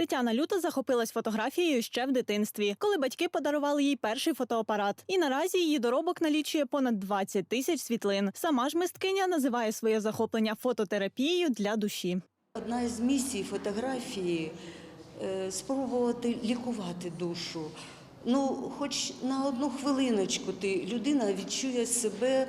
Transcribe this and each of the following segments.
Тетяна Люта захопилась фотографією ще в дитинстві, коли батьки подарували їй перший фотоапарат. І наразі її доробок налічує понад 20 тисяч світлин. Сама ж мисткиня називає своє захоплення фототерапією для душі. Одна із місій фотографії е, спробувати лікувати душу. Ну, хоч на одну хвилиночку ти людина відчує себе,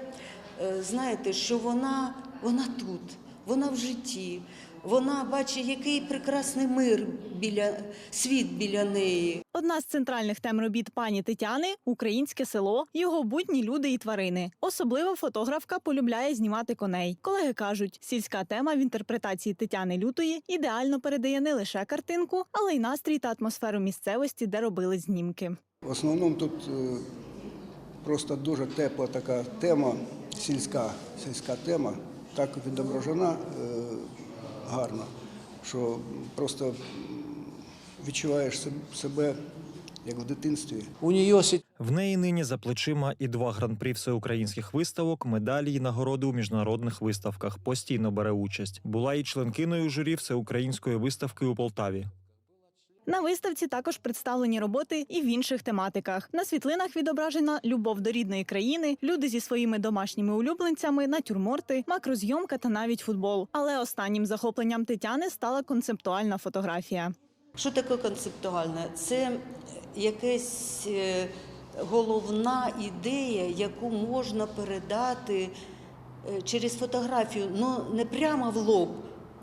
е, знаєте, що вона, вона тут, вона в житті, вона бачить, який прекрасний мир біля світ біля неї. Одна з центральних тем робіт пані Тетяни українське село, його будні люди і тварини. Особливо фотографка полюбляє знімати коней. Колеги кажуть, сільська тема в інтерпретації Тетяни Лютої ідеально передає не лише картинку, але й настрій та атмосферу місцевості, де робили знімки. В основному тут е, просто дуже тепла така тема, сільська, сільська тема, так відображена е, гарно, що просто відчуваєш себе як в дитинстві. У ній В неї нині за плечима і два гран-прі всеукраїнських виставок, медалі і нагороди у міжнародних виставках. Постійно бере участь. Була і членкиною журі всеукраїнської виставки у Полтаві. На виставці також представлені роботи і в інших тематиках. На світлинах відображена любов до рідної країни, люди зі своїми домашніми улюбленцями, натюрморти, макрозйомка та навіть футбол. Але останнім захопленням Тетяни стала концептуальна фотографія. Що таке концептуальне? Це якась е, головна ідея, яку можна передати е, через фотографію, ну не прямо в лоб,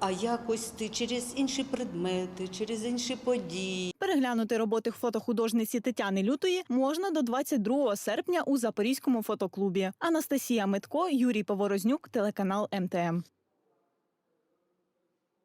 а якось ти через інші предмети, через інші події. Переглянути роботи фотохудожниці Тетяни Лютої можна до 22 серпня у Запорізькому фотоклубі. Анастасія Митко, Юрій Поворознюк, телеканал МТМ.